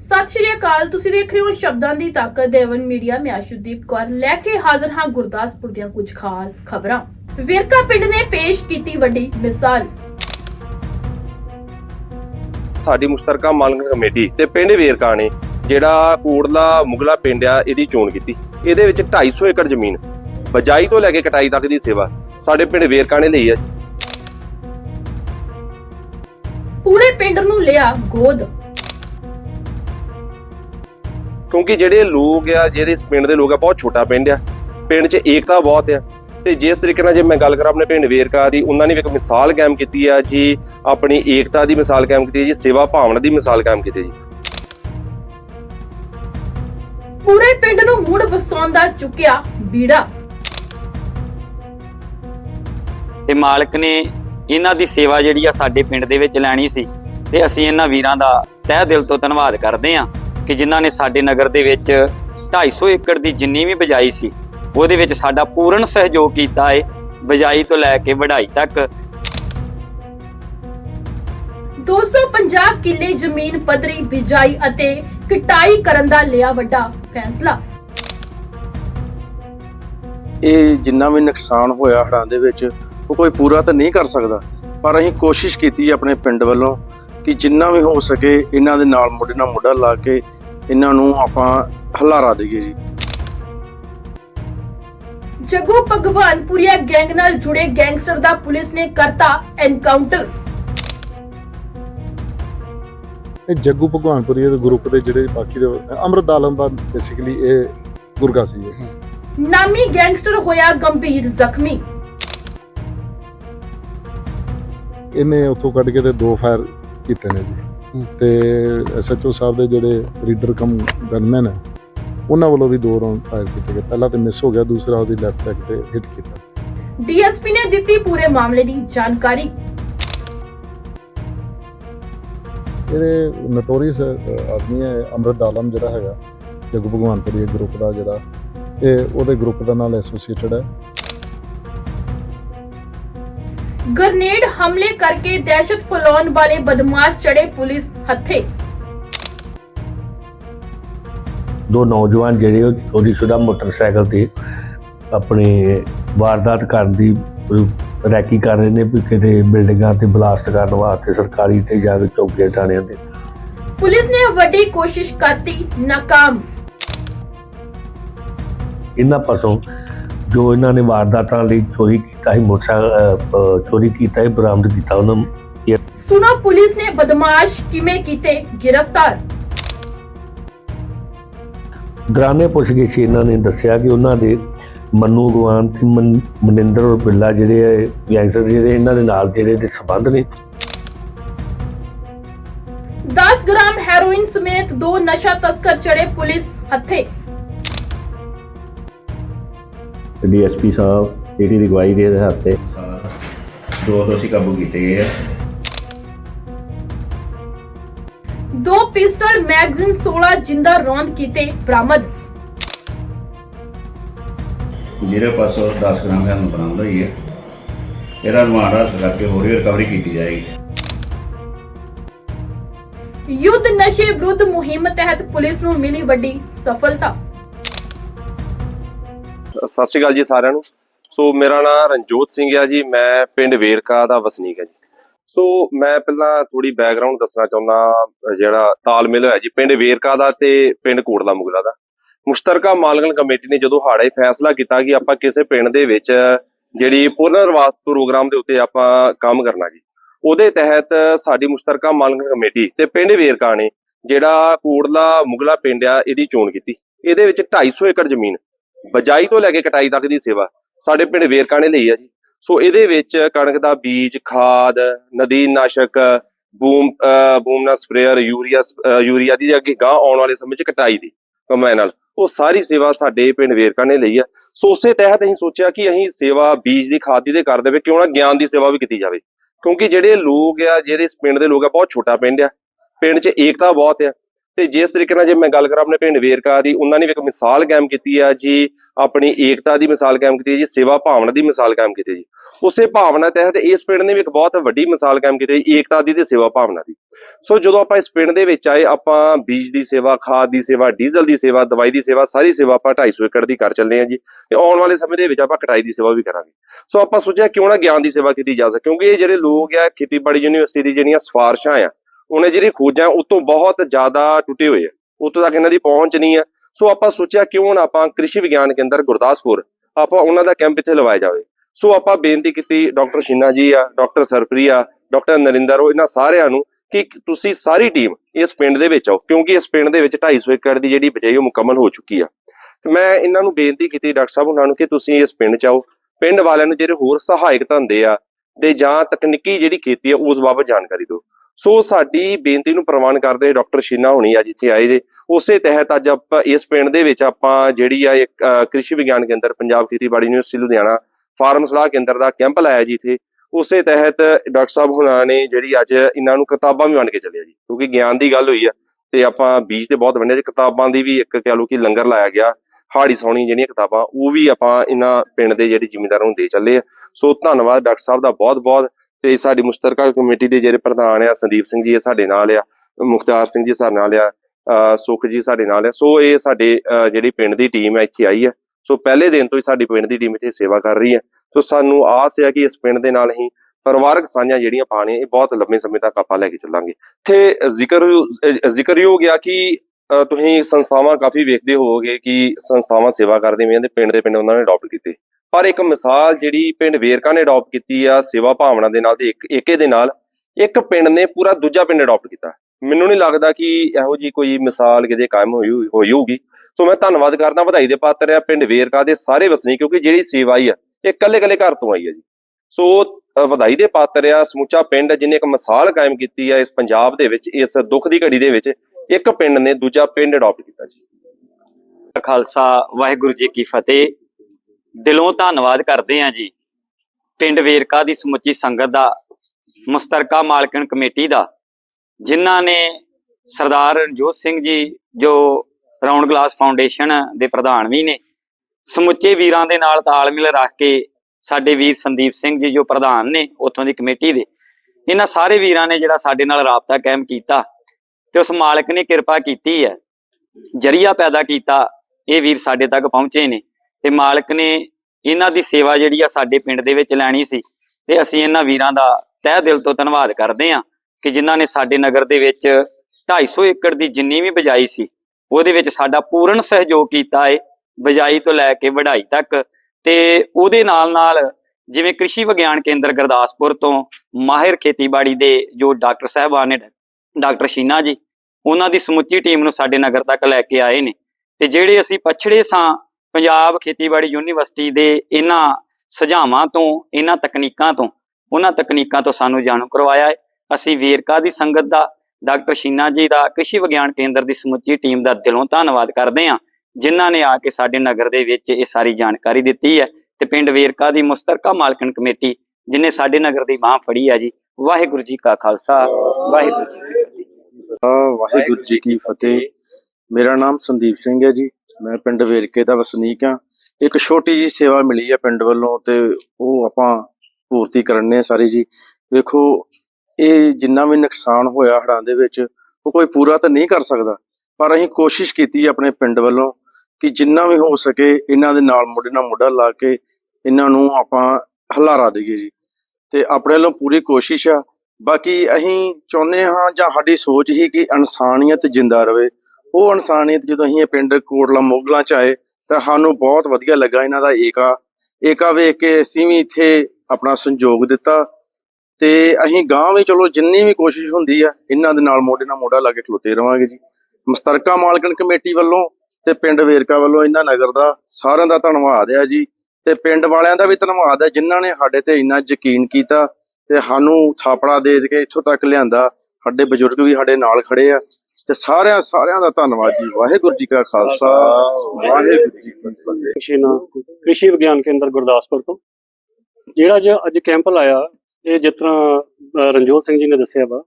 ਸਤਿ ਸ਼੍ਰੀ ਅਕਾਲ ਤੁਸੀਂ ਦੇਖ ਰਹੇ ਹੋ ਸ਼ਬਦਾਂ ਦੀ ਤਾਕਤ ਦੇਵਨ ਮੀਡੀਆ ਮੈਂ ਆਸ਼ੂਦੀਪ ਕੌਰ। ਲੈ ਕੇ ਹਾਜ਼ਰ ਹਾਂ ਗੁਰਦਾਸਪੁਰ ਦੀਆਂ ਕੁਝ ਖਾਸ ਖਬਰਾਂ। ਵੇਰਕਾ ਪਿੰਡ ਨੇ ਪੇਸ਼ ਕੀਤੀ ਵੱਡੀ ਮਿਸਾਲ। ਸਾਡੀ ਮੁਸ਼ਤਰਕਾ ਮਾਲਕ ਕਮੇਟੀ ਤੇ ਪਿੰਡ ਵੇਰਕਾ ਨੇ ਜਿਹੜਾ ਕੋੜਲਾ ਮੁਗਲਾ ਪਿੰਡ ਆ ਇਹਦੀ ਚੋਣ ਕੀਤੀ। ਇਹਦੇ ਵਿੱਚ 250 ਏਕੜ ਜ਼ਮੀਨ ਬਜਾਈ ਤੋਂ ਲੈ ਕੇ ਕਟਾਈ ਤੱਕ ਦੀ ਸੇਵਾ ਸਾਡੇ ਪਿੰਡ ਵੇਰਕਾ ਨੇ ਲਈ ਆ ਪੂਰੇ ਪਿੰਡ ਨੂੰ ਲਿਆ ਗੋਦ। ਕਿਉਂਕਿ ਜਿਹੜੇ ਲੋਕ ਆ ਜਿਹੜੇ ਇਸ ਪਿੰਡ ਦੇ ਲੋਕ ਆ ਬਹੁਤ ਛੋਟਾ ਪਿੰਡ ਆ। ਪਿੰਡ 'ਚ ਏਕਤਾ ਬਹੁਤ ਆ। ਤੇ ਜਿਸ ਤਰੀਕੇ ਨਾਲ ਜੇ ਮੈਂ ਗੱਲ ਕਰਾਂ ਆਪਣੇ ਪਿੰਡ ਵੇਰਕਾ ਦੀ ਉਹਨਾਂ ਨੇ ਵੀ ਇੱਕ ਮਿਸਾਲ ਕਾਇਮ ਕੀਤੀ ਆ ਜੀ ਆਪਣੀ ਏਕਤਾ ਦੀ ਮਿਸਾਲ ਕਾਇਮ ਕੀਤੀ ਹੈ ਜੀ ਸੇਵਾ ਭਾਵਨਾ ਦੀ ਮਿਸਾਲ ਕਾਇਮ ਕੀਤੀ ਹੈ ਜੀ। ਪੂਰੇ ਪਿੰਡ ਨੂੰ ਮੁੜ ਵਸਾਉਣ ਦਾ ਚੁੱਕਿਆ ਬੀੜਾ। ਤੇ ਮਾਲਕ ਨੇ ਇਹਨਾਂ ਦੀ ਸੇਵਾ ਜਿਹੜੀ ਆ ਸਾਡੇ ਪਿੰਡ ਦੇ ਵਿੱਚ ਲੈਣੀ ਸੀ ਤੇ ਅਸੀਂ ਇਹਨਾਂ ਵੀਰਾਂ ਦਾ ਤਹਿ ਦਿਲ ਤੋਂ ਧੰਨਵਾਦ ਕਰਦੇ ਹਾਂ। ਕਿ ਜਿਨ੍ਹਾਂ ਨੇ ਸਾਡੇ ਨਗਰ ਦੇ ਵਿੱਚ 250 ਏਕੜ ਦੀ ਜਿੰਨੀ ਵੀ ਬਜਾਈ ਸੀ ਉਹਦੇ ਵਿੱਚ ਸਾਡਾ ਪੂਰਨ ਸਹਿਯੋਗ ਕੀਤਾ ਹੈ ਬਜਾਈ ਤੋਂ ਲੈ ਕੇ ਵਢਾਈ ਤੱਕ। 250 ਕਿੱਲੇ ਜ਼ਮੀਨ ਪੱਧਰੀ ਬਿਜਾਈ ਅਤੇ ਕਟਾਈ ਕਰਨ ਦਾ ਲਿਆ ਵੱਡਾ ਫੈਸਲਾ। ਇਹ ਜਿੰਨਾ ਵੀ ਨੁਕਸਾਨ ਹੋਇਆ ਹੜ੍ਹਾਂ ਦੇ ਵਿੱਚ ਉਹ ਕੋਈ ਪੂਰਾ ਤਾਂ ਨਹੀਂ ਕਰ ਸਕਦਾ। ਪਰ ਅਸੀਂ ਕੋਸ਼ਿਸ਼ ਕੀਤੀ ਆਪਣੇ ਪਿੰਡ ਵੱਲੋਂ ਕਿ ਜਿੰਨਾ ਵੀ ਹੋ ਸਕੇ ਇਹਨਾਂ ਦੇ ਨਾਲ ਮੋਢੇ ਨਾਲ ਮੋਢਾ ਲਾ ਕੇ ਇਹਨਾਂ ਨੂੰ ਆਪਾਂ ਹਲਾਰਾ ਦਈਏ ਜੀ। ਜੱਗੂ ਭਗਵਾਨਪੁਰੀਆ ਗੈਂਗ ਨਾਲ ਜੁੜੇ ਗੈਂਗਸਟਰ ਦਾ ਪੁਲਿਸ ਨੇ ਕਰਤਾ ਐਨਕਾਊਂਟਰ। ਇਹ ਜੱਗੂ ਭਗਵਾਨਪੁਰੀ ਦੇ ਗਰੁੱਪ ਦੇ ਜਿਹੜੇ ਬਾਕੀ ਦੇ ਅਮਰਤ ਆਲਮ ਦਾ ਬੇਸਿਕਲੀ ਇਹ ਗੁਰਗਾ ਸੀ ਇਹ। ਨਾਮੀ ਗੈਂਗਸਟਰ ਹੋਇਆ ਗੰਭੀਰ ਜ਼ਖਮੀ। ਇਹਨੇ ਉੱਥੋਂ ਕੱਢ ਕੇ ਤੇ ਦੋ ਫਾਇਰ ਕੀਤੇ ਨੇ ਜੀ। ਤੇ ਐਸਐਚਓ ਸਾਹਿਬ ਦੇ ਜਿਹੜੇ ਰੀਡਰ ਕਮ ਗਨਮੈਨ ਹੈ ਉਹਨਾਂ ਵੱਲੋਂ ਵੀ ਦੋ ਰਾਉਂਡ ਫਾਇਰ ਕੀਤੇ ਗਏ। ਪਹਿਲਾ ਤੇ ਮਿਸ ਹੋ ਗਿਆ ਦੂਸਰਾ ਉਹਦੀ ਲੈਫਟ ਲੈਗ ਤੇ ਹਿੱਟ ਕੀਤਾ। ਡੀਐਸਪੀ ਨੇ ਦਿੱਤੀ ਪੂਰੇ ਮਾਮਲੇ ਦੀ ਜਾਣਕਾਰੀ। ਇਹਦੇ ਨੋਟੋਰੀਅਸ ਆਦਮੀ ਹੈ ਅਮਰਤ ਆਲਮ ਜਿਹੜਾ ਹੈਗਾ ਜੱਗੂ ਭਗਵਾਨਪੁਰੀ ਗਰੁੱਪ ਦਾ ਜਿਹੜਾ। ਇਹ ਉਹਦੇ ਗਰੁੱਪ ਦਾ ਨਾਲ ਐਸੋਸੀਏਟਡ ਹੈ। ਗ੍ਰਨੇਡ ਹਮਲੇ ਕਰਕੇ ਦਹਿਸ਼ਤ ਫੈਲਾਉਣ ਵਾਲੇ ਬਦਮਾਸ਼ ਚੜੇ ਪੁਲਿਸ ਹੱਥੇ। ਦੋ ਨੌਜਵਾਨ ਜਿਹੜੇ ਉਹ ਚੋਰੀ ਸ਼ੁਦਾ ਮੋਟਰਸਾਈਕਲ ਤੇ ਆਪਣੇ ਵਾਰਦਾਤ ਕਰਨ ਦੀ ਰੈਕੀ ਕਰ ਰਹੇ ਨੇ ਵੀ ਕਿਤੇ ਬਿਲਡਿੰਗਾਂ ਤੇ ਬਲਾਸਟ ਕਰਨ ਵਾਸਤੇ ਸਰਕਾਰੀ ਤੇ ਜਾ ਕੇ ਚੌਕੀਆਂ ਥਾਣਿਆਂ ਦੇ ਪੁਲਿਸ ਨੇ ਵੱਡੀ ਕੋਸ਼ਿਸ਼ ਕਰਤੀ ਨਾਕਾਮ। ਇਹਨਾਂ ਪਾਸੋਂ ਜੋ ਇਹਨਾਂ ਨੇ ਵਾਰਦਾਤਾਂ ਲਈ ਚੋਰੀ ਕੀਤਾ ਸੀ ਮੋਟਰਸਾਈਕਲ ਚੋਰੀ ਕੀਤਾ ਹੈ ਬਰਾਮਦ ਕੀਤਾ ਉਹਨਾਂ ਨੂੰ। ਸੁਣਾ ਪੁਲਿਸ ਨੇ ਬਦਮਾਸ਼ ਕਿਵੇਂ ਕੀਤੇ ਗ੍ਰਿਫਤਾਰ? ਦੌਰਾਨੇ ਪੁੱਛਗਿੱਛ ਇਹਨਾਂ ਨੇ ਦੱਸਿਆ ਕਿ ਉਹਨਾਂ ਦੇ ਮੰਨੂ ਗਵਾਨ ਤੇ ਮਨ- ਮਨਿੰਦਰ ਔਰ ਬਿੱਲਾ ਜਿਹੜੇ ਹੈ ਗੈਂਗਸਟਰ ਜਿਹੜੇ ਇਹਨਾਂ ਦੇ ਨਾਲ ਜਿਹੜੇ ਦੇ ਸੰਬੰਧ ਨੇ। 10 ਗ੍ਰਾਮ ਹੈਰੋਇਨ ਸਮੇਤ ਦੋ ਨਸ਼ਾ ਤਸਕਰ ਚੜੇ ਪੁਲਿਸ ਹੱਥੇ। ਡੀਐਸਪੀ ਸਾਹਿਬ ਸਿਟੀ ਦੀ ਗਵਾਹੀ ਦੇ ਆਧਾਰ ਤੇ। ਦੋ ਦੋਸ਼ੀ ਕਾਬੂ ਕੀਤੇ ਗਏ ਆ। ਦੋ ਪਿਸਟਲ ਮੈਗਜ਼ੀਨ 16 ਜਿੰਦਾ ਰੌਂਦ ਕੀਤੇ ਬਰਾਮਦ। ਜਿਹਦੇ ਪਾਸੋਂ 10 ਗ੍ਰਾਮ ਹੈਰਨ ਬਰਾਮਦ ਹੋਈ ਹੈ ਇਹਦਾ ਰਿਮਾਂਡ ਹਾਸਲ ਕਰਕੇ ਹੋਰ ਵੀ ਰਿਕਵਰੀ ਕੀਤੀ ਜਾਏਗੀ। ਯੁੱਧ ਨਸ਼ੇ ਵਿਰੁੱਧ ਮੁਹਿੰਮ ਤਹਿਤ ਪੁਲਿਸ ਨੂੰ ਮਿਲੀ ਵੱਡੀ ਸਫਲਤਾ। ਸਤਿ ਸ਼੍ਰੀ ਅਕਾਲ ਜੀ ਸਾਰਿਆਂ ਨੂੰ। ਸੋ ਮੇਰਾ ਨਾਮ ਰਣਜੋਤ ਸਿੰਘ ਹੈ ਜੀ, ਮੈਂ ਪਿੰਡ ਵੇਰਕਾ ਦਾ ਵਸਨੀਕ ਹਾਂ ਜੀ। ਸੋ ਮੈਂ ਪਹਿਲਾਂ ਥੋੜੀ ਬੈਕਗ੍ਰਾਉਂਡ ਦੱਸਣਾ ਚਾਹੁੰਦਾ ਜਿਹੜਾ ਤਾਲਮੇਲ ਹੋਇਆ ਜੀ, ਪਿੰਡ ਵੇਰਕਾ ਦਾ ਤੇ ਪਿੰਡ ਕੋਟਲਾ ਮੁਗਲਾ ਦਾ। ਮੁਸ਼ਤਰਕਾ ਮਾਲਗਣ ਕਮੇਟੀ ਨੇ ਜਦੋਂ ਹਾੜਾ ਹੀ ਫੈਸਲਾ ਕੀਤਾ ਕਿ ਆਪਾਂ ਕਿਸੇ ਪਿੰਡ ਦੇ ਵਿੱਚ ਜਿਹੜੀ ਪੁਨਰਵਾਸ ਪ੍ਰੋਗਰਾਮ ਦੇ ਉੱਤੇ ਆਪਾਂ ਕੰਮ ਕਰਨਾ ਜੀ, ਉਹਦੇ ਤਹਿਤ ਸਾਡੀ ਮੁਸ਼ਤਰਕਾ ਮਾਲਕਨ ਕਮੇਟੀ ਤੇ ਪਿੰਡ ਵੇਰਕਾ ਨੇ ਜਿਹੜਾ ਕੋਟਲਾ ਮੁਗਲਾ ਪਿੰਡ ਆ, ਇਹਦੀ ਚੋਣ ਕੀਤੀ। ਇਹਦੇ ਵਿੱਚ 250 ਏਕੜ ਜ਼ਮੀਨ ਬਜਾਈ ਤੋਂ ਲੈ ਕੇ ਕਟਾਈ ਤੱਕ ਦੀ ਸੇਵਾ ਸਾਡੇ ਪਿੰਡ ਵੇਰਕਾ ਨੇ ਲਈ ਆ ਜੀ। ਸੋ ਇਹਦੇ ਵਿੱਚ ਕਣਕ ਦਾ ਬੀਜ, ਖਾਦ, ਨਦੀ ਨਾਸ਼ਕ, ਬੂਮ, ਅਹ, ਬੂਮਨਾ ਸਪਰੇਅਰ, ਯੂਰੀਆ ਯੂਰੀਆ ਦੀ ਅੱਗੇ ਗਾਂ ਆਉਣ ਵਾਲੇ ਸਮੇਂ 'ਚ ਕਟਾਈ ਦੀ ਕੰਬਾਈਨ ਨਾਲ। ਉਹ ਸਾਰੀ ਸੇਵਾ ਸਾਡੇ ਪਿੰਡ ਵੇਰਕਾ ਨੇ ਲਈ ਆ। ਸੋ ਉਸੇ ਤਹਿਤ ਅਸੀਂ ਸੋਚਿਆ ਕਿ ਅਸੀਂ ਸੇਵਾ ਬੀਜ ਦੀ, ਖਾਦ ਦੀ ਤੇ ਕਰ ਦੇਵੇ ਕਿਉਂ ਨਾ ਗਿਆਨ ਦੀ ਸੇਵਾ ਵੀ ਕੀਤੀ ਜਾਵੇ। ਕਿਉਂਕਿ ਜਿਹੜੇ ਲੋਕ ਆ, ਜਿਹੜੇ ਇਸ ਪਿੰਡ ਦੇ ਲੋਕ ਆ, ਬਹੁਤ ਛੋਟਾ ਪਿੰਡ ਆ। ਪਿੰਡ 'ਚ ਏਕਤਾ ਬਹੁਤ ਆ। ਤੇ ਜਿਸ ਤਰੀਕੇ ਨਾਲ ਜੇ ਮੈਂ ਗੱਲ ਕਰਾਂ ਆਪਣੇ ਪਿੰਡ ਵੇਰਕਾ ਦੀ ਉਹਨਾਂ ਨੇ ਵੀ ਇੱਕ ਮਿਸਾਲ ਕਾਇਮ ਕੀਤੀ ਆ ਜੀ ਆਪਣੀ ਏਕਤਾ ਦੀ ਮਿਸਾਲ ਕਾਇਮ ਕੀਤੀ ਹੈ ਜੀ ਸੇਵਾ ਭਾਵਨਾ ਦੀ ਮਿਸਾਲ ਕਾਇਮ ਕੀਤੀ ਜੀ। ਉਸੇ ਭਾਵਨਾ ਤਹਿਤ ਇਸ ਪਿੰਡ ਨੇ ਵੀ ਇੱਕ ਬਹੁਤ ਵੱਡੀ ਮਿਸਾਲ ਕਾਇਮ ਕੀਤੀ ਹੈ ਜੀ, ਏਕਤਾ ਦੀ ਤੇ ਸੇਵਾ ਭਾਵਨਾ ਦੀ। ਸੋ ਜਦੋਂ ਆਪਾਂ ਇਸ ਪਿੰਡ ਦੇ ਵਿੱਚ ਆਏ ਆਪਾਂ ਬੀਜ ਦੀ ਸੇਵਾ ਖਾਦ ਦੀ ਸੇਵਾ ਡੀਜ਼ਲ ਦੀ ਸੇਵਾ ਦਵਾਈ ਦੀ ਸੇਵਾ ਸਾਰੀ ਸੇਵਾ ਆਪਾਂ 250 ਏਕੜ ਦੀ ਕਰ ਚੱਲੇ ਹਾਂ ਜੀ। ਤੇ ਆਉਣ ਵਾਲੇ ਸਮੇਂ ਦੇ ਵਿੱਚ ਆਪਾਂ ਕਟਾਈ ਦੀ ਸੇਵਾ ਵੀ ਕਰਾਂਗੇ। ਸੋ ਆਪਾਂ ਸੋਚਿਆ ਕਿਉਂ ਨਾ ਗਿਆਨ ਦੀ ਸੇਵਾ ਕੀਤੀ ਜਾ ਸਕੇ ਕਿਉਂਕਿ ਇਹ ਜਿਹੜੇ ਲੋਕ ਆ ਖੇਤੀਬਾੜੀ ਯੂਨੀਵਰਸਿਟੀ ਦੀ ਜਿਹੜੀਆਂ ਸਿਫਾਰਸ਼ਾਂ ਆ ਉਹਨੇ ਜਿਹੜੀ ਖੋਜਾਂ ਉਹ ਬਹੁਤ ਜ਼ਿਆਦਾ ਟੁੱਟੇ ਹੋਏ ਆ। ਉੱਥੋਂ ਤੱਕ ਇਹਨਾਂ ਦੀ ਪਹੁੰਚ ਨਹੀਂ ਆ। ਸੋ ਆਪਾਂ ਸੋਚਿਆ ਕਿਉਂ ਨਾ ਆਪਾਂ ਕ੍ਰਿਸ਼ੀ ਵਿਗਿਆਨ ਕੇਂਦਰ ਗੁਰਦਾਸਪੁਰ ਆਪਾਂ ਉਹਨਾਂ ਦਾ ਕੈਂਪ ਇੱਥੇ ਲਵਾਇਆ ਜਾਵੇ। ਸੋ ਆਪਾਂ ਬੇਨਤੀ ਕੀਤੀ ਡਾਕਟਰ ਸ਼ਿਨਾ ਜੀ ਆ, ਡਾਕਟਰ ਸਰਪ੍ਰੀਆ ਡਾਕਟਰ ਨਰਿੰਦਰ ਉਹ ਇਹਨਾਂ ਸਾਰਿਆਂ ਨੂੰ ਕਿ ਤੁਸੀਂ ਸਾਰੀ ਟੀਮ ਇਸ ਪਿੰਡ ਦੇ ਵਿੱਚ ਆਓ, ਕਿਉਂਕਿ ਇਸ ਪਿੰਡ ਦੇ ਵਿੱਚ 250 ਏਕੜ ਦੀ ਜਿਹੜੀ ਬਿਜਾਈ ਉਹ ਮੁਕੰਮਲ ਹੋ ਚੁੱਕੀ ਆ। ਤੇ ਮੈਂ ਇਹਨਾਂ ਨੂੰ ਬੇਨਤੀ ਕੀਤੀ ਡਾਕਟਰ ਸਾਹਿਬ ਉਹਨਾਂ ਨੂੰ ਕਿ ਤੁਸੀਂ ਇਸ ਪਿੰਡ ਚ ਆਓ। ਪਿੰਡ ਵਾਲਿਆਂ ਨੂੰ ਜਿਹੜੇ ਹੋਰ ਸਹਾਇਕ ਧੰਦੇ ਆ, ਤੇ ਜਾਂ ਤਕਨੀਕੀ ਜਿਹੜੀ ਖੇਤੀ ਆ, ਉਸ ਬਾਬਤ ਜਾਣਕਾਰੀ ਦਿਓ। ਸੋ ਸਾਡੀ ਬੇਨਤੀ ਨੂੰ ਪ੍ਰਵਾਨ ਕਰਦੇ ਡਾਕਟਰ ਸ਼ੀਨਾ ਹੋਣੀ ਅੱਜ ਇੱਥੇ ਆਏ ਜੇ। ਉਸੇ ਤਹਿਤ ਅੱਜ ਆਪਾਂ ਇਸ ਪਿੰਡ ਦੇ ਵਿੱਚ ਆਪਾਂ ਜਿਹੜੀ ਆ ਇੱਕ ਕ੍ਰਿਸ਼ੀ ਵਿਗਿਆਨ ਕੇਂਦਰ, ਪੰਜਾਬ ਖੇਤੀਬਾੜੀ ਯੂਨੀਵਰਸਿਟੀ ਲੁਧਿਆਣਾ ਫਾਰਮ ਸਲਾਹ ਕੇਂਦਰ ਦਾ ਕੈਂਪ ਲਾਇਆ ਜੀ ਇੱਥੇ। ਉਸੇ ਤਹਿਤ ਡਾਕਟਰ ਸਾਹਿਬ ਹੁਣਾਂ ਨੇ ਜਿਹੜੀ ਅੱਜ ਇਹਨਾਂ ਨੂੰ ਕਿਤਾਬਾਂ ਵੀ ਵੰਡ ਕੇ ਚੱਲਿਆ ਜੀ, ਕਿਉਂਕਿ ਗਿਆਨ ਦੀ ਗੱਲ ਹੋਈ ਆ ਤੇ ਆਪਾਂ ਬੀਜ ਤੇ ਬਹੁਤ ਵੰਡੇ ਜੀ ਕਿਤਾਬਾਂ ਦੀ ਵੀ ਇੱਕ ਕਹ ਲਓ ਕਿ ਲੰਗਰ ਲਾਇਆ ਗਿਆ ਹਾੜੀ ਸੌਣੀ ਜਿਹੜੀਆਂ ਕਿਤਾਬਾਂ, ਉਹ ਵੀ ਆਪਾਂ ਇਹਨਾਂ ਪਿੰਡ ਦੇ ਜਿਹੜੇ ਜ਼ਿਮੀਂਦਾਰਾਂ ਨੂੰ ਦੇ ਚੱਲੇ ਆ। ਸੋ ਧੰਨਵਾਦ ਡਾਕਟਰ ਸਾਹਿਬ ਦਾ ਬਹੁਤ ਬਹੁਤ ਤੇ ਸਾਡੀ ਮੁਸ਼ਤਰਕਾ ਕਮੇਟੀ ਦੇ ਜਿਹੜੇ ਪ੍ਰਧਾਨ ਆ, ਸੰਦੀਪ ਸਿੰਘ ਜੀ ਇਹ ਸਾਡੇ ਨਾਲ ਆ, ਮੁਖਤਾਰ ਸਿੰਘ ਜੀ ਸਾਡੇ ਨਾਲ ਆ ਸੁਖ ਜੀ ਸਾਡੇ ਨਾਲ ਆ। ਸੋ ਇਹ ਸਾਡੇ ਜਿਹੜੀ ਪਿੰਡ ਦੀ ਟੀਮ ਹੈ ਇੱਥੇ ਆਈ ਹੈ ਸੋ ਪਹਿਲੇ ਦਿਨ ਤੋਂ ਹੀ ਸਾਡੀ ਪਿੰਡ ਦੀ ਟੀਮ ਇੱਥੇ ਸੇਵਾ ਕਰ ਰਹੀ ਹੈ ਸੋ ਸਾਨੂੰ ਆਸ ਹੈ ਕਿ ਇਸ ਪਿੰਡ ਦੇ ਨਾਲ ਹੀ ਪਰਿਵਾਰਕ ਸਾਂਝਾਂ ਜਿਹੜੀਆਂ ਪਾਣੀਆਂ ਇਹ ਬਹੁਤ ਲੰਮੇ ਸਮੇਂ ਤੱਕ ਆਪਾਂ ਲੈ ਕੇ ਚੱਲਾਂਗੇ। ਇੱਥੇ ਜ਼ਿਕਰ ਜ਼ਿਕਰ ਅਹ ਹੋ ਗਿਆ ਕਿ ਅਹ ਤੁਸੀਂ ਸੰਸਥਾਵਾਂ ਕਾਫੀ ਵੇਖਦੇ ਹੋਵੋਗੇ ਕਿ ਸੰਸਥਾਵਾਂ ਸੇਵਾ ਕਰਦੇ ਵੇਂ ਤੇ ਪਿੰਡ ਦੇ ਪਿੰਡ ਉਹਨਾਂ ਨੇ ਅਡਾਪਟ ਕੀਤੇ। ਪਰ ਇੱਕ ਮਿਸਾਲ ਜਿਹੜੀ ਪਿੰਡ ਵੇਰਕਾ ਨੇ ਅਡਾਪਟ ਕੀਤੀ ਆ, ਸੇਵਾ ਭਾਵਨਾ ਦੇ ਨਾਲ ਤੇ ਇੱਕ ਏਕੇ ਦੇ ਨਾਲ, ਇੱਕ ਪਿੰਡ ਨੇ ਪੂਰਾ ਦੂਜਾ ਪਿੰਡ ਅਡਾਪਟ ਕੀਤਾ। ਮੈਨੂੰ ਨਹੀਂ ਲੱਗਦਾ ਕਿ ਇਹੋ ਜੀ ਕੋਈ ਮਿਸਾਲ ਕਿਤੇ ਕਾਇਮ ਹੋਈ ਹੋਈ- ਹੋਊਗੀ। ਸੋ ਮੈਂ ਧੰਨਵਾਦ ਕਰਦਾ, ਵਧਾਈ ਦੇ ਪਾਤਰ ਆ ਪਿੰਡ ਵੇਰਕਾ ਦੇ ਸਾਰੇ ਵਸਨੀਕ, ਕਿਉਂਕਿ ਜਿਹੜੀ ਸੇਵਾ ਆਈ ਆ, ਇਹ ਕੱਲੇ ਕੱਲੇ ਘਰ ਤੋਂ ਆਈ ਆ ਜੀ। ਸੋ ਵਧਾਈ ਦੇ ਪਾਤਰ ਆ, ਸਮੁੱਚਾ ਪਿੰਡ ਜਿਹਨੇ ਇੱਕ ਮਿਸਾਲ ਕਾਇਮ ਕੀਤੀ ਆ ਇਸ ਪੰਜਾਬ ਦੇ ਵਿੱਚ, ਇਸ ਦੁੱਖ ਦੀ ਘੜੀ ਦੇ ਵਿੱਚ, ਇੱਕ ਪਿੰਡ ਨੇ ਦੂਜਾ ਪਿੰਡ ਅਡਾਪਟ ਕੀਤਾ ਜੀ। ਖਾਲਸਾ, ਵਾਹਿਗੁਰੂ ਜੀ ਕੀ ਫਤਿਹ। ਦਿਲੋਂ ਧੰਨਵਾਦ ਕਰਦੇ ਹਾਂ ਜੀ। ਪਿੰਡ ਵੇਰਕਾ ਦੀ ਸਮੁੱਚੀ ਸੰਗਤ ਦਾ, ਮੁਸਤਰਕਾ ਮਾਲਕਣ ਕਮੇਟੀ ਦਾ, ਜਿਨ੍ਹਾਂ ਨੇ ਸਰਦਾਰ ਰਣਜੋਤ ਸਿੰਘ ਜੀ, ਜੋ ਰਾਉਂਡ ਗਲਾਸ ਫਾਊਂਡੇਸ਼ਨ ਦੇ ਪ੍ਰਧਾਨ ਵੀ ਨੇ, ਸਮੁੱਚੇ ਵੀਰਾਂ ਦੇ ਨਾਲ ਤਾਲਮੇਲ ਰੱਖ ਕੇ ਸਾਡੇ ਵੀਰ ਸੰਦੀਪ ਸਿੰਘ ਜੀ, ਜੋ ਪ੍ਰਧਾਨ ਨੇ ਉੱਥੋਂ ਦੀ ਕਮੇਟੀ ਦੇ, ਇਹਨਾਂ ਸਾਰੇ ਵੀਰਾਂ ਨੇ ਜਿਹੜਾ ਸਾਡੇ ਨਾਲ ਰਾਬਤਾ ਕਾਇਮ ਕੀਤਾ ਤੇ ਉਸ ਮਾਲਕ ਨੇ ਕਿਰਪਾ ਕੀਤੀ ਹੈ, ਜਰੀਆ ਪੈਦਾ ਕੀਤਾ, ਇਹ ਵੀਰ ਸਾਡੇ ਤੱਕ ਪਹੁੰਚੇ ਨੇ। ਤੇ ਮਾਲਕ ਨੇ ਇਹਨਾਂ ਦੀ ਸੇਵਾ ਜਿਹੜੀ ਆ ਸਾਡੇ ਪਿੰਡ ਦੇ ਵਿੱਚ ਲੈਣੀ ਸੀ ਤੇ ਅਸੀਂ ਇਹਨਾਂ ਵੀਰਾਂ ਦਾ ਤਹਿ ਦਿਲ ਤੋਂ ਧੰਨਵਾਦ ਕਰਦੇ ਹਾਂ ਕਿ ਜਿਨ੍ਹਾਂ ਨੇ ਸਾਡੇ ਨਗਰ ਦੇ ਵਿੱਚ 250 ਏਕੜ ਦੀ ਜਿੰਨੀ ਵੀ ਬਜਾਈ ਸੀ, ਉਹਦੇ ਵਿੱਚ ਸਾਡਾ ਪੂਰਨ ਸਹਿਯੋਗ ਕੀਤਾ ਹੈ ਬਜਾਈ ਤੋਂ ਲੈ ਕੇ ਵਢਾਈ ਤੱਕ ਤੇ ਉਹਦੇ ਨਾਲ ਨਾਲ ਜਿਵੇਂ ਕ੍ਰਿਸ਼ੀ ਵਿਗਿਆਨ ਕੇਂਦਰ ਗੁਰਦਾਸਪੁਰ ਤੋਂ ਮਾਹਿਰ ਖੇਤੀਬਾੜੀ ਦੇ ਜੋ ਡਾਕਟਰ ਸਾਹਿਬਾਨ ਨੇ, ਡਾਕਟਰ ਸ਼ੀਨਾ ਜੀ, ਉਹਨਾਂ ਦੀ ਸਮੁੱਚੀ ਟੀਮ ਨੂੰ ਸਾਡੇ ਨਗਰ ਤੱਕ ਲੈ ਕੇ ਆਏ ਨੇ ਤੇ ਜਿਹੜੇ ਅਸੀਂ ਪਛੜੇ ਸਾਂ ਪੰਜਾਬ ਖੇਤੀਬਾੜੀ ਯੂਨੀਵਰਸਿਟੀ ਦੇ ਇਹਨਾਂ ਸੁਝਾਵਾਂ ਤੋਂ, ਇਹਨਾਂ ਤਕਨੀਕਾਂ ਤੋਂ, ਉਹਨਾਂ ਤਕਨੀਕਾਂ ਤੋਂ ਸਾਨੂੰ ਜਾਣੂ ਕਰਵਾਇਆ ਹੈ। ਅਸੀਂ ਵੇਰਕਾ ਦੀ ਸੰਗਤ ਦਾ, ਡਾਕਟਰ ਸ਼ੀਨਾ ਜੀ ਦਾ, ਕ੍ਰਿਸ਼ੀ ਵਿਗਿਆਨ ਕੇਂਦਰ ਦੀ ਸਮੁੱਚੀ ਟੀਮ ਦਾ ਦਿਲੋਂ ਧੰਨਵਾਦ ਕਰਦੇ ਹਾਂ, ਜਿਨ੍ਹਾਂ ਨੇ ਆ ਕੇ ਸਾਡੇ ਨਗਰ ਦੇ ਵਿੱਚ ਇਹ ਸਾਰੀ ਜਾਣਕਾਰੀ ਦਿੱਤੀ ਹੈ। ਤੇ ਪਿੰਡ ਵੇਰਕਾ ਦੀ ਮੁਸਤਰਕਾ ਮਾਲਕਣ ਕਮੇਟੀ, ਜਿਨੇ ਸਾਡੇ ਨਗਰ ਦੀ ਬਾਹ ਫੜੀ ਹੈ ਜੀ, ਵਾਹਿਗੁਰੂ ਜੀ ਕਾ ਖਾਲਸਾ, ਵਾਹਿਗੁਰੂ ਜੀ ਕੀ ਫਤਿਹ। ਵਾਹਿਗੁਰੂ ਜੀ ਕੀ ਫਤਿਹ। ਮੇਰਾ ਨਾਮ ਸੰਦੀਪ ਸਿੰਘ ਹੈ ਜੀ। ਮੈਂ ਪਿੰਡ ਵੇਰਕੇ ਦਾ ਵਸਨੀਕ ਹਾਂ। ਇੱਕ ਛੋਟੀ ਜੀ ਸੇਵਾ ਮਿਲੀ ਹੈ ਪਿੰਡ ਵੱਲੋਂ ਤੇ ਉਹ ਆਪਾਂ ਪੂਰਤੀ ਕਰਨੇ ਆ ਸਾਰੀ ਜੀ। ਵੇਖੋ, ਇਹ ਜਿੰਨਾ ਵੀ ਨੁਕਸਾਨ ਹੋਇਆ ਹੜ੍ਹਾਂ ਦੇ ਵਿੱਚ, ਉਹ ਕੋਈ ਪੂਰਾ ਤਾਂ ਨਹੀਂ ਕਰ ਸਕਦਾ। ਪਰ ਅਸੀਂ ਕੋਸ਼ਿਸ਼ ਕੀਤੀ ਆਪਣੇ ਪਿੰਡ ਵੱਲੋਂ ਕਿ ਜਿੰਨਾ ਵੀ ਹੋ ਸਕੇ ਇਹਨਾਂ ਦੇ ਨਾਲ ਮੋਢੇ ਨਾਲ ਮੋਢਾ ਲਾ ਕੇ ਇਹਨਾਂ ਨੂੰ ਆਪਾਂ ਹਲਾਰਾ ਦਈਏ ਜੀ। ਤੇ ਆਪਣੇ ਵੱਲੋਂ ਪੂਰੀ ਕੋਸ਼ਿਸ਼ ਆ। ਬਾਕੀ ਅਸੀਂ ਚਾਹੁੰਦੇ ਹਾਂ ਜਾਂ ਸਾਡੀ ਸੋਚ ਹੀ ਕਿ ਇਨਸਾਨੀਅਤ ਜਿੰਦਾ ਰਵੇ। ਉਹ ਇਨਸਾਨੀਅਤ ਜਦੋਂ ਅਸੀਂ ਇਹ ਪਿੰਡ ਕੋਟਲਾ ਮੋਗਲਾਂ ਚ ਆਏ ਤਾਂ ਸਾਨੂੰ ਬਹੁਤ ਵਧੀਆ ਲੱਗਾ ਇਹਨਾਂ ਦਾ ਏਕਾ। ਏਕਾ ਵੇਖ ਕੇ ਅਸੀਂ ਵੀ ਇੱਥੇ ਆਪਣਾ ਸੰਯੋਗ ਦਿੱਤਾ ਤੇ ਅਸੀਂ ਗਾਂ ਵੀ ਚਲੋ ਜਿੰਨੀ ਵੀ ਕੋਸ਼ਿਸ਼ ਹੁੰਦੀ ਆ, ਇਹਨਾਂ ਦੇ ਨਾਲ ਮੋਢੇ ਨਾਲ ਮੋਢਾ ਲਾ ਕੇ ਖਲੋਤੇ ਰਵਾਂਗੇ ਜੀ। ਮਸਤਰਕਾ ਮਾਲਕਣ ਕਮੇਟੀ ਵੱਲੋਂ ਤੇ ਪਿੰਡ ਵੇਰਕਾ ਵੱਲੋਂ ਇਹਨਾਂ ਨਗਰ ਦਾ ਸਾਰਿਆਂ ਦਾ ਧੰਨਵਾਦ ਆ ਜੀ। ਤੇ ਪਿੰਡ ਵਾਲਿਆਂ ਦਾ ਵੀ ਧੰਨਵਾਦ ਹੈ ਜਿਨ੍ਹਾਂ ਨੇ ਸਾਡੇ ਤੇ ਇੰਨਾ ਯਕੀਨ ਕੀਤਾ ਤੇ ਸਾਨੂੰ ਥਾਪੜਾ ਦੇ ਕੇ ਇੱਥੋਂ ਤੱਕ ਲਿਆਂਦਾ। ਸਾਡੇ ਬਜ਼ੁਰਗ ਵੀ ਸਾਡੇ ਨਾਲ ਖੜੇ ਆ। ਤੇ ਸਾਰਿਆਂ ਸਾਰਿਆਂ ਦਾ ਧੰਨਵਾਦ ਜੀ। ਵਾਹਿਗੁਰੂ ਜੀ ਕਾ ਖਾਲਸਾ, ਵਾਹਿਗੁਰੂ ਜੀ ਕੀ ਫਤਿਹ। ਕ੍ਰਿਸ਼ੀ ਕ੍ਰਿਸ਼ੀ ਵਿਗਿਆਨ ਕੇਂਦਰ ਗੁਰਦਾਸਪੁਰ ਤੋਂ। ਜਿਹੜਾ ਜੋ ਅੱਜ ਕੈਂਪ ਲਾਇਆ, ਇਹ ਜਿਸ ਤਰ੍ਹਾਂ ਰਣਜੋਤ ਸਿੰਘ ਜੀ ਨੇ ਦੱਸਿਆ ਵਾ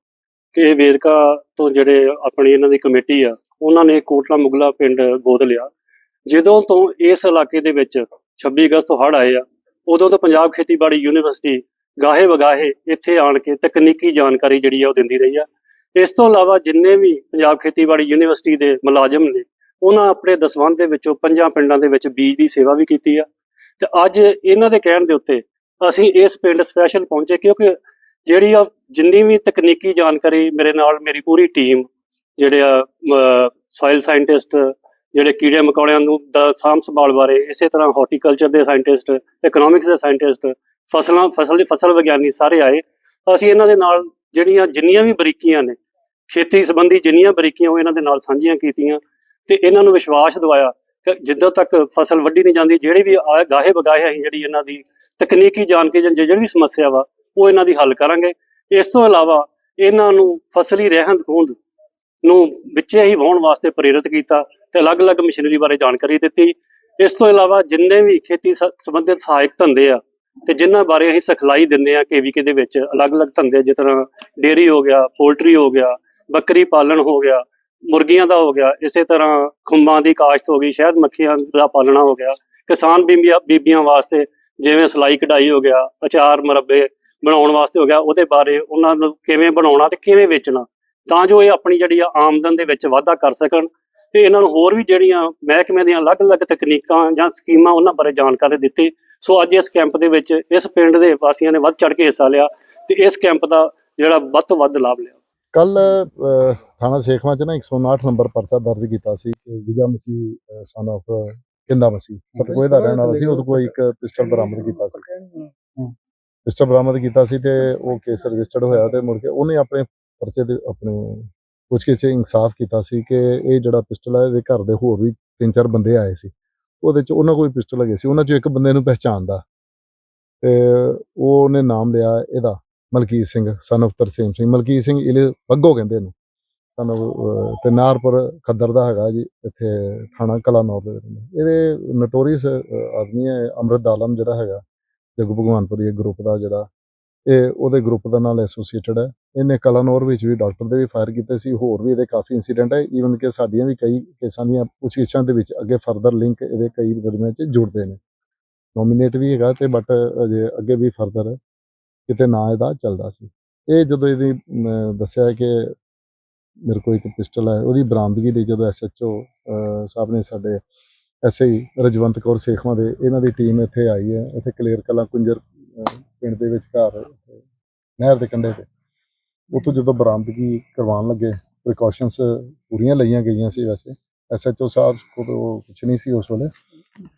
ਕਿ ਇਹ ਵੇਰਕਾ ਤੋਂ ਜਿਹੜੇ ਆਪਣੀ ਇਹਨਾਂ ਦੀ ਕਮੇਟੀ ਆ, ਉਹਨਾਂ ਨੇ ਕੋਟਲਾ ਮੁਗਲਾ ਪਿੰਡ ਗੋਦ ਲਿਆ। ਜਦੋਂ ਤੋਂ ਇਸ ਇਲਾਕੇ ਦੇ ਵਿੱਚ 26 ਅਗਸਤ ਤੋਂ ਹੜ੍ਹ ਆਏ ਆ, ਉਦੋਂ ਤੋਂ ਪੰਜਾਬ ਖੇਤੀਬਾੜੀ ਯੂਨੀਵਰਸਿਟੀ ਗਾਹੇ ਵਗਾਹੇ ਇੱਥੇ ਆਣ ਕੇ ਤਕਨੀਕੀ ਜਾਣਕਾਰੀ ਜਿਹੜੀ ਆ ਉਹ ਦਿੰਦੀ ਰਹੀ ਆ। ਇਸ ਤੋਂ ਇਲਾਵਾ ਜਿੰਨੇ ਵੀ ਪੰਜਾਬ ਖੇਤੀਬਾੜੀ ਯੂਨੀਵਰਸਿਟੀ ਦੇ ਮੁਲਾਜ਼ਮ ਨੇ, ਉਹਨਾਂ ਆਪਣੇ ਦਸਵੰਧ ਦੇ ਵਿੱਚੋਂ ਪੰਜਾਂ ਪਿੰਡਾਂ ਦੇ ਵਿੱਚ ਬੀਜ ਦੀ ਸੇਵਾ ਵੀ ਕੀਤੀ ਆ। ਤੇ ਅੱਜ ਇਹਨਾਂ ਦੇ ਕਹਿਣ ਦੇ ਉੱਤੇ ਅਸੀਂ ਇਸ ਪਿੰਡ ਸਪੈਸ਼ਲ ਪਹੁੰਚੇ ਕਿਉਂਕਿ ਜਿਹੜੀ ਆ ਜਿੰਨੀ ਵੀ ਤਕਨੀਕੀ ਜਾਣਕਾਰੀ ਮੇਰੇ ਨਾਲ ਮੇਰੀ ਪੂਰੀ ਟੀਮ, ਜਿਹੜੇ ਆ ਸੋਇਲ ਸਾਇੰਟਿਸਟ ਜਿਹੜੇ ਕੀੜੇ ਮਕੌੜਿਆਂ ਨੂੰ ਦਾ ਸਾਂਭ ਸੰਭਾਲ ਬਾਰੇ, ਇਸੇ ਤਰ੍ਹਾਂ ਹਾਰਟੀਕਲਚਰ ਦੇ ਸਾਇੰਟਿਸਟ ਇਕਨੋਮਿਕਸ ਦੇ ਸਾਇੰਟਿਸਟ ਫਸਲਾਂ, ਫਸਲ ਦੀ ਫਸਲ ਵਿਗਿਆਨੀ ਸਾਰੇ ਆਏ। ਅਸੀਂ ਇਹਨਾਂ ਦੇ ਨਾਲ ਜਿਹੜੀਆਂ, ਜਿੰਨੀਆਂ ਵੀ ਬਰੀਕੀਆਂ ਨੇ ਖੇਤੀ ਸੰਬੰਧੀ ਜਿੰਨੀਆਂ ਬਰੀਕੀਆਂ ਉਹ ਇਹਨਾਂ ਦੇ ਨਾਲ ਸਾਂਝੀਆਂ ਕੀਤੀਆਂ ਤੇ ਇਹਨਾਂ ਨੂੰ ਵਿਸ਼ਵਾਸ ਦਿਵਾਇਆ ਕਿ ਜਿੱਦੋਂ ਤੱਕ ਫਸਲ ਵੱਢੀ ਨਹੀਂ ਜਾਂਦੀ, ਜਿਹੜੀ ਵੀ ਆ- ਗਾਹੇ ਬਗਾਹੇ ਅਸੀਂ, ਜਿਹੜੀ ਇਹਨਾਂ ਦੀ ਤਕਨੀਕੀ ਜਾਣਕਾਰੀ ਜਾਂ ਜਿਹੜੀ ਵੀ ਸਮੱਸਿਆ ਵਾ, ਉਹ ਇਹਨਾਂ ਦੀ ਹੱਲ ਕਰਾਂਗੇ। ਇਸ ਤੋਂ ਇਲਾਵਾ ਇਹਨਾਂ ਨੂੰ ਫਸਲੀ ਰਹਿੰਦ ਖੂੰਹਦ ਨੂੰ ਵਿੱਚੇ ਹੀ ਵਾਹੁਣ ਵਾਸਤੇ ਪ੍ਰੇਰਿਤ ਕੀਤਾ ਤੇ ਅਲੱਗ-ਅਲੱਗ ਮਸ਼ੀਨਰੀ ਬਾਰੇ ਜਾਣਕਾਰੀ ਦਿੱਤੀ। ਇਸ ਤੋਂ ਇਲਾਵਾ ਜਿੰਨੇ ਵੀ ਖੇਤੀ ਸ- ਸੰਬੰਧਿਤ ਸਹਾਇਕ ਧੰਦੇ ਆ ਤੇ ਜਿਨ੍ਹਾਂ ਬਾਰੇ ਅਸੀਂ ਸਿਖਲਾਈ ਦਿੰਦੇ ਆ ਕੇਵੀਕੇ ਦੇ ਵਿੱਚ ਅਲੱਗ-ਅਲੱਗ ਧੰਦੇ ਜਿਸ ਤਰ੍ਹਾਂ ਡੇਅਰੀ ਹੋ ਗਿਆ, ਪੋਲਟਰੀ ਹੋ ਗਿਆ ਬੱਕਰੀ ਪਾਲਣ ਹੋ ਗਿਆ, ਮੁਰਗੀਆਂ ਦਾ ਹੋ ਗਿਆ, ਇਸੇ ਤਰ੍ਹਾਂ ਖੁੰਬਾਂ ਦੀ ਕਾਸ਼ਤ ਹੋ ਗਈ ਸ਼ਹਿਦ ਮੱਖੀਆਂ ਦਾ ਪਾਲਣਾ ਹੋ ਗਿਆ। ਕਿਸਾਨ ਬੀਬੀਆਂ ਬੀਬੀਆਂ ਵਾਸਤੇ ਜਿਵੇਂ ਸਲਾਈ ਕਢਾਈ ਹੋ ਗਿਆ, ਅਚਾਰ ਮੁਰੱਬੇ ਬਣਾਉਣ ਵਾਸਤੇ ਹੋ ਗਿਆ, ਉਹਦੇ ਬਾਰੇ ਉਹਨਾਂ ਨੂੰ ਕਿਵੇਂ ਬਣਾਉਣਾ ਤੇ ਕਿਵੇਂ ਵੇਚਣਾ, ਤਾਂ ਜੋ ਇਹ ਆਪਣੀ ਜਿਹੜੀ ਆ ਆਮਦਨ ਦੇ ਵਿੱਚ ਵਾਧਾ ਕਰ ਸਕਣ ਤੇ ਇਹਨਾਂ ਨੂੰ ਹੋਰ ਵੀ ਜਿਹੜੀਆਂ ਮਹਿਕਮੇ ਦੀਆਂ ਅਲੱਗ-ਅਲੱਗ ਤਕਨੀਕਾਂ ਜਾਂ ਸਕੀਮਾਂ ਉਹਨਾਂ ਬਾਰੇ ਜਾਣਕਾਰੀ ਦਿੱਤੀ। ਸੋ ਅੱਜ ਇਸ ਕੈਂਪ ਦੇ ਵਿੱਚ ਇਸ ਪਿੰਡ ਦੇ ਵਾਸੀਆਂ ਨੇ ਵੱਧ ਚੜ ਕੇ ਹਿੱਸਾ ਲਿਆ ਤੇ ਇਸ ਕੈਂਪ ਦਾ ਜਿਹੜਾ ਵੱਧ ਤੋਂ ਵੱਧ ਲਾਭ ਲਿਆ। ਕੱਲ ਥਾਣਾ ਸੇਖਵਾਂ ਚ ਨਾ 159 ਨੰਬਰ ਪਰਚਾ ਦਰਜ ਕੀਤਾ ਸੀ ਕਿ ਵਿਜਾ ਮਸੀਹ ਸਨ of ਕਿੰਦਾ ਮਸੀਹ, ਸਤਕੋਏ ਦਾ ਰਹਿਣ ਵਾਲਾ ਸੀ, ਉਹਦੇ ਕੋਲ ਇੱਕ ਪਿਸਟਲ ਬਰਾਮਦ ਕੀਤਾ ਸੀ। ਪਿਸਟਲ ਬਰਾਮਦ ਕੀਤਾ ਸੀ ਤੇ ਉਹ ਕੇਸ ਰਜਿਸਟਰਡ ਹੋਇਆ ਤੇ ਮੁੜ ਕੇ ਉਹਨੇ ਆਪਣੇ ਪਰਚੇ ਦੇ, ਆਪਣੇ ਪੁੱਛਗਿੱਛ 'ਚ ਇਨਸਾਫ ਕੀਤਾ ਸੀ ਕਿ ਇਹ ਜਿਹੜਾ ਪਿਸਟਲ ਹੈ ਇਹਦੇ ਘਰ ਦੇ ਹੋਰ ਵੀ ਤਿੰਨ ਚਾਰ ਬੰਦੇ ਆਏ ਸੀ। ਉਹਦੇ ਚ ਉਹਨਾਂ ਕੋਲ ਪਿਸਟਲ ਹੈਗੇ ਸੀ, ਉਹਨਾਂ ਚੋਂ ਇੱਕ ਬੰਦੇ ਨੂੰ ਪਹਿਚਾਣਦਾ। ਤੇ ਉਹਨੇ ਨਾਮ ਲਿਆ ਇਹਦਾ। ਮਲਕੀਤ ਸਿੰਘ ਸਨ of ਤਰਸੇਮ ਸਿੰਘ। ਮਲਕੀਤ ਸਿੰਘ ਇਹਲੇ ਬੱਗੋ ਕਹਿੰਦੇ ਨੇ ਸਾਨੂੰ ਅਹ, ਤੇ ਨਾਰਪੁਰ ਖੱਦਰ ਦਾ ਹੈਗਾ ਜੀ ਇੱਥੇ ਥਾਣਾ ਕਲਾਨੌਰ ਦੇ ਇਹਦੇ ਨਟੋਰੀਅਸ ਆਦਮੀ ਹੈ ਅੰਮ੍ਰਿਤ ਆਲਮ ਜਿਹੜਾ ਹੈਗਾ ਜਗੂ ਭਗਵਾਨਪੁਰੀ ਗਰੁੱਪ ਦਾ ਜਿਹੜਾ। ਇਹ ਉਹਦੇ ਗਰੁੱਪ ਦਾ ਨਾਲ ਐਸੋਸੀਏਟਡ ਹੈ। ਇਹਨੇ ਕਲਾਨੌਰ ਵਿੱਚ ਵੀ ਡਾਕਟਰ ਦੇ ਵੀ ਫਾਇਰ ਕੀਤੇ ਸੀ ਹੋਰ ਵੀ ਇਹਦੇ ਕਾਫੀ ਇਨਸੀਡੈਂਟ ਹੈ। ਈਵਨ ਕਿ ਸਾਡੀਆਂ ਵੀ ਕਈ ਕੇਸਾਂ ਦੀਆਂ ਪੁੱਛਗਿੱਛਾਂ ਦੇ ਵਿੱਚ ਅੱਗੇ ਫਰਦਰ ਲਿੰਕ ਇਹਦੇ ਕਈ ਵਰਮਿਆਂ 'ਚ ਜੁੜਦੇ ਨੇ। ਨੋਮੀਨੇਟ ਵੀ ਹੈਗਾ ਤੇ ਬਟ ਅਜੇ ਅੱਗੇ ਵੀ ਫਰਦਰ ਕਿਤੇ ਨਾ ਇਹਦਾ ਚੱਲਦਾ ਸੀ। ਇਹ ਜਦੋਂ ਇਹਦੀ ਦੱਸਿਆ ਕਿ ਮੇਰੇ ਕੋਲ ਇੱਕ ਪਿਸਟਲ ਹੈ ਉਹਦੀ ਬਰਾਮਦਗੀ ਲਈ ਜਦੋਂ ਐਸਐਚਓ ਸਾਹਿਬ ਨੇ ਸਾਡੇ ਐਸਆਈ ਰਜਵੰਤ ਕੌਰ ਸੇਖਵਾਂ ਦੇ ਇਹਨਾਂ ਦੀ ਟੀਮ ਇੱਥੇ ਆਈ ਹੈ ਇੱਥੇ ਕਲੇਰ ਕਲਾ ਕੁੰਜਰ ਪਿੰਡ ਦੇ ਵਿਚਕਾਰ ਅਹ, ਨਹਿਰ ਦੇ ਕੰਢੇ ਤੇ। ਉੱਥੋਂ ਜਦੋਂ ਬਰਾਮਦਗੀ ਕਰਵਾਉਣ ਲੱਗੇ ਪ੍ਰੀਕਾਸ਼ਨਸ ਪੂਰੀਆਂ ਲਈਆਂ ਗਈਆਂ ਸੀ ਵੈਸੇ ਐਸਐਚਓ ਸਾਹਿਬ ਕੋਲ ਕੁਝ ਨਹੀਂ ਸੀ ਉਸ ਵੇਲੇ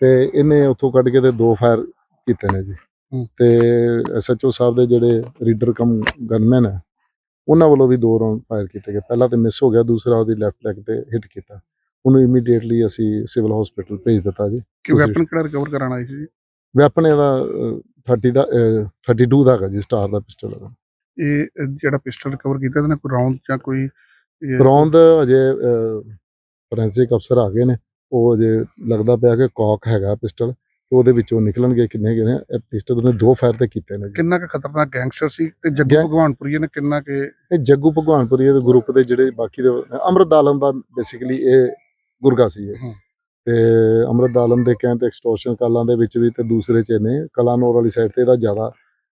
ਤੇ ਇਹਨੇ ਉੱਥੋਂ ਕੱਢ ਕੇ ਤੇ ਦੋ ਫਾਇਰ ਕੀਤੇ ਨੇ ਜੀ। ਤੇ ਐਸਐਚਓ ਸਾਹਿਬ ਦੇ ਜਿਹੜੇ ਰੀਡਰ ਕਮ ਗਨਮੈਨ ਹੈ ਉਹਨਾਂ ਵੱਲੋਂ ਵੀ ਦੋ ਰਾਉਂਡ ਫਾਇਰ ਕੀਤੇ ਗਏ। ਪਹਿਲਾ ਤੇ ਮਿਸ ਹੋ ਗਿਆ ਦੂਸਰਾ ਉਹਦੀ ਲੈਫਟ ਲੈਗ ਤੇ ਹਿੱਟ ਕੀਤਾ। ਉਹਨੂੰ ਇਮੀਡੀਏਟਲੀ ਅਸੀਂ ਸਿਵਲ ਹਸਪੀਟਲ ਭੇਜ ਦਿੱਤਾ ਜੀ। ਕਿ ਵੈਪਨ ਕਿਹੜਾ ਰਿਕਵਰ ਕਰਾਣਾ ਹੈ ਜੀ? ਵੈਪਨ ਇਹਦਾ ਅਹ, 30 ਦਾ ਅਹ, 32 ਦਾ ਹੈਗਾ ਜੀ ਸਟਾਰ ਦਾ ਪਿਸਟਲ ਹੈਗਾ ਇਹ ਜਿਹੜਾ ਪਿਸਟਲ ਰਿਕਵਰ ਕੀਤਾ ਇਹਦੇ ਨਾਲ ਕੋਈ ਰਾਉਂਡ ਜਾਂ ਕੋਈ ਰੌਂਦ ਅਜੇ ਫੋਰੈਂਸਿਕ ਅਫਸਰ ਆ ਗਏ ਨੇ। ਉਹ ਅਜੇ ਲੱਗਦਾ ਪਿਆ ਕਿ ਕੌਕ ਹੈਗਾ ਪਿਸਟਲ ਤੇ ਉਹਦੇ ਵਿੱਚੋਂ ਨਿਕਲਣਗੇ ਕਿੰਨੇ ਕਿੰਨੇ ਪਿਸਟਲ ਉਹਨੇ ਦੋ ਫਾਇਰ ਤੇ ਕੀਤੇ ਨੇ। ਜੀ ਕਿੰਨਾ ਕੁ ਖਤਰਨਾਕ ਗੈਂਗਸਟਰ ਸੀ ਤੇ ਜੱਗੂ ਗੈਂਗ- ਭਗਵਾਨਪੁਰੀ ਨੇ ਕਿੰਨਾ ਕਿ ਇਹ ਜੱਗੂ ਭਗਵਾਨਪੁਰੀ ਦੇ ਗਰੁੱਪ ਦੇ ਜਿਹੜੇ ਬਾਕੀ ਦੇ ਅਮਰਤ ਆਲਮ ਦਾ ਬੇਸਿਕਲੀ ਇਹ ਗੁਰਗਾ ਸੀ ਇਹ। ਹਮ। ਤੇ ਅਮਰਤ ਆਲਮ ਦੇ ਕਹਿਣ ਤੇ ਐਕਸਟੋਰਸ਼ਨ ਕਾਲਾਂ ਦੇ ਵਿੱਚ ਵੀ ਤੇ ਦੂਸਰੇ ਚ ਇਹਨੇ ਕਲਾਨੌਰ ਵਾਲੀ ਸਾਈਡ ਤੇ ਇਹਦਾ ਜ਼ਿਆਦਾ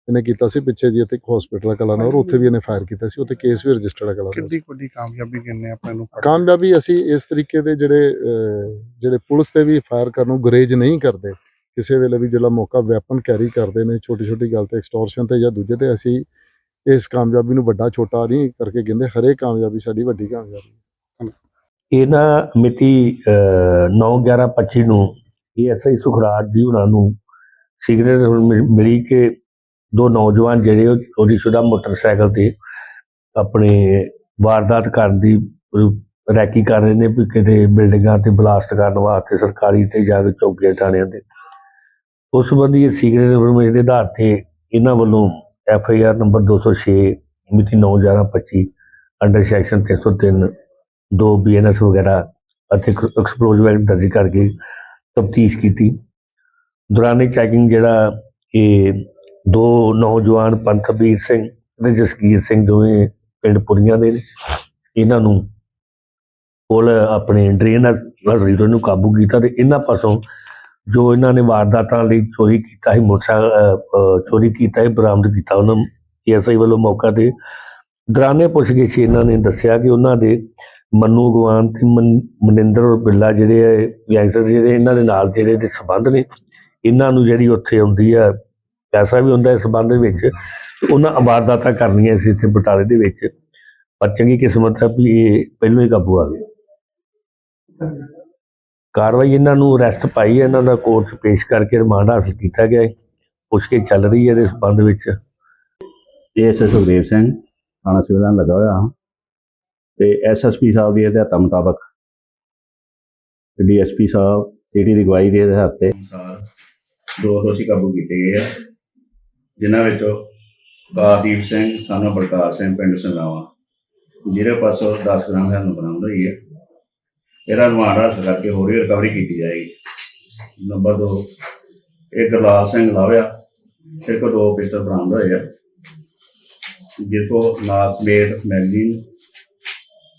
ਇਹਨੇ ਕੀਤਾ ਸੀ ਪਿੱਛੇ ਜੀ ਇੱਥੇ ਇੱਕ ਹਸਪੀਟਲ ਕਲਾਨੌਰ ਉੱਥੇ ਵੀ ਇਹਨੇ ਫਾਇਰ ਕੀਤਾ ਸੀ ਉੱਥੇ ਕੇਸ ਵੀ ਰਜਿਸਟਰਡ ਹੈ ਕਲਾਨੌਰ ਕਿੰਨੀ ਕੁ ਵੱਡੀ ਕਾਮਯਾਬੀ ਕਹਿੰਨੇ ਆਪਣੇ ਨੂੰ ਫੜ- ਕਾਮਯਾਬੀ ਅਸੀਂ ਇਸ ਤਰੀਕੇ ਦੇ ਜਿਹੜੇ ਅਹ, ਜਿਹੜੇ ਪੁਲਿਸ ਤੇ ਵੀ ਫਾਇਰ ਕਰਨ ਨੂੰ ਗੁਰੇਜ ਨਹੀਂ ਕਰਦੇ ਕਿਸੇ ਵੇਲੇ ਵੀ ਜਿਹੜਾ ਮੌਕਾ ਵੈਪਨ ਕੈਰੀ ਕਰਦੇ ਨੇ ਛੋਟੀ ਛੋਟੀ ਗੱਲ ਤੇ ਐਕਸਟੋਰਸ਼ਨ ਤੇ ਜਾਂ ਦੂਜੇ ਤੇ, ਅਸੀਂ ਇਸ ਕਾਮਯਾਬੀ ਨੂੰ ਵੱਡਾ ਛੋਟਾ ਨਹੀਂ ਕਰਕੇ ਕਹਿੰਦੇ, ਹਰੇਕ ਕਾਮਯਾਬੀ ਸਾਡੀ ਵੱਡੀ ਕਾਮਯਾਬੀ ਇਹ ਨਾ ਮਿਤੀ 9/11/25 ਨੂੰ ਏਐਸਆਈ ਸੁਖਰਾਜ ਜੀ ਉਹਨਾਂ ਨੂੰ ਸਿਗਰਟ ਮਿਲੀ ਕਿ ਦੋ ਨੌਜਵਾਨ ਜਿਹੜੇ ਉਹਦੀ ਸ਼ੁਦਾ ਮੋਟਰਸਾਈਕਲ ਤੇ ਆਪਣੇ ਵਾਰਦਾਤ ਕਰਨ ਦੀ ਰੈਕੀ ਕਰ ਰਹੇ ਨੇ ਵੀ ਕਿਤੇ ਬਿਲਡਿੰਗਾਂ ਤੇ ਬਲਾਸਟ ਕਰਨ ਵਾਸਤੇ ਸਰਕਾਰੀ ਤੇ ਜਾ ਕੇ ਚੌਕੀਆਂ ਟਾਣਿਆਂ ਤੇ। ਉਸ ਸੰਬੰਧੀ ਇਹ ਸਿਗਰਟ ਇਨਫੋਰਮੇਸ਼ਨ ਦੇ ਆਧਾਰ ਤੇ ਇਹਨਾਂ ਵੱਲੋਂ ਐਫ ਆਈ ਆਰ ਨੰਬਰ 206 ਮਿਤੀ 9/11/25 ਅੰਡਰ ਸੈਕਸ਼ਨ 303 ਦੋ ਬੀਐਨਐਸ ਵਗੈਰਾ ਅਤੇ ਐਕਸਪਲੋਸਿਵ ਐਕਟ ਦਰਜ ਕਰਕੇ ਤਫਤੀਸ਼ ਕੀਤੀ। ਦੌਰਾਨ ਇਹ ਚੈਕਿੰਗ ਜਿਹੜਾ ਇਹ ਦੋ ਨੌਜਵਾਨ ਪੰਥਬੀਰ ਸਿੰਘ ਤੇ ਜਸਕੀਰ ਸਿੰਘ ਦੋਵੇਂ ਪਿੰਡ ਪੁਰੀਆਂ ਦੇ ਨੇ। ਇਹਨਾਂ ਨੂੰ ਕੋਲ ਆਪਣੇ ਡਰੇਨ ਨਜ਼ਰੀ ਤੋਂ ਨੂੰ ਕਾਬੂ ਕੀਤਾ ਤੇ ਇਹਨਾਂ ਪਾਸੋਂ ਜੋ ਇਹਨਾਂ ਨੇ ਵਾਰਦਾਤਾਂ ਲਈ ਚੋਰੀ ਕੀਤਾ ਸੀ, ਮੋਟਰਸਾਈਕਲ ਚੋਰੀ ਕੀਤਾ ਹੈ ਬਰਾਮਦ ਕੀਤਾ ਉਹਨਾਂ ਨੂੰ। ਐਸਆਈ ਵੱਲੋਂ ਮੌਕਾ ਤੇ ਦੌਰਾਨੇ ਪੁੱਛਗਿੱਛ ਇਹਨਾਂ ਨੇ ਦੱਸਿਆ ਕਿ ਉਹਨਾਂ ਦੇ ਮੰਨੂ ਗਵਾਨ ਤੇ ਮਨਿੰਦਰ ਬਿੱਲਾ ਜਿਹੜੇ ਹੈ ਗੈਂਗਸਟਰ ਜਿਹੜੇ, ਇਹਨਾਂ ਦੇ ਨਾਲ ਜਿਹੜੇ ਦੇ ਸੰਬੰਧ ਨੇ। ਇਹਨਾਂ ਨੂੰ ਜਿਹੜੀ ਉੱਥੇ ਆਉਂਦੀ ਆ, ਪੈਸਾ ਵੀ ਹੁੰਦਾ ਇਸ ਸੰਬੰਧ ਵਿੱਚ ਉਹਨਾਂ ਵਾਰਦਾਤਾਂ ਕਰਨੀਆਂ ਸੀ ਇੱਥੇ ਬਟਾਲੇ ਦੇ ਵਿੱਚ। ਪਰ ਚੰਗੀ ਕਿਸਮਤ ਹੈ ਵੀ ਇਹ ਪਹਿਲਾਂ ਹੀ ਕਾਬੂ ਆ ਗਏ ਕਾਰਵਾਈ ਇਹਨਾਂ ਨੂੰ ਅਰੈਸਟ ਪਾਈ ਹੈ ਇਹਨਾਂ ਦਾ ਕੋਰਟ 'ਚ ਪੇਸ਼ ਕਰਕੇ ਰਿਮਾਂਡ ਹਾਸਲ ਕੀਤਾ ਗਿਆ ਹੈ ਪੁੱਛ ਕੇ ਚੱਲ ਰਹੀ ਹੈ ਇਹਦੇ ਸੰਬੰਧ ਵਿੱਚ। ਇਹ ਐਸ ਸੁਖਦੇਵ ਸਿੰਘ ਥਾਣਾ ਸਿਵਲਾਂ ਲੱਗਾ ਹੋਇਆ ਹਾਂ। ਤੇ ਐਸਐਸਪੀ ਸਾਹਿਬ ਦੀ ਹਦਾਇਤਾਂ ਮੁਤਾਬਕ ਡੀਐਸਪੀ ਸਾਹਿਬ ਸਿਟੀ ਦੀ ਗਵਾਹੀ ਦੇ ਆਧਾਰ ਤੇ ਦੋ ਦੋਸ਼ੀ ਕਾਬੂ ਕੀਤੇ ਗਏ ਆ ਜਿਨ੍ਹਾਂ ਵਿੱਚੋਂ ਕਾਦੀਪ ਸਿੰਘ ਸਾਨਾ ਬਲਕਾਰ ਸਿੰਘ ਪਿੰਡ ਸੰਗਾਵਾ ਜਿਹਦੇ ਪਾਸੋਂ 10 ਗ੍ਰਾਮ ਹੈਰਨ ਬਰਾਮਦ ਹੋਈ ਹੈ। ਇਹਦਾ ਰਿਮਾਂਡ ਹਾਸਲ ਕਰਕੇ ਹੋਰ ਵੀ ਰਿਕਵਰੀ ਕੀਤੀ ਜਾਏਗੀ। ਨੰਬਰ 2 ਇਹ ਗੁਰਲਾਲ ਸਿੰਘ ਲਾਵਿਆ ਇਹ ਦੋ ਪਿਸਤਲ ਬਰਾਮਦ ਹੋਏ ਆ। ਜਿਸ ਕੋ ਨਾਲ ਸਮੇਤ ਮੈਗਜ਼ੀਨ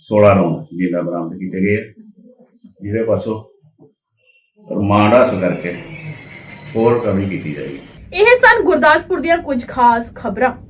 16 ਰੌਂਦ ਜਿਹਨਾਂ ਬਰਾਮਦ ਕੀਤੇ ਗਏ ਜਿਹਦੇ ਪਾਸੋਂ ਰਿਮਾਂਡ ਹਾਸਲ ਕਰਕੇ ਹੋਰ ਕਵਰੀ ਕੀਤੀ ਜਾਏਗੀ। ਇਹ ਸਨ ਗੁਰਦਾਸਪੁਰ ਦੀਆਂ ਕੁਝ ਖਾਸ ਖਬਰਾਂ।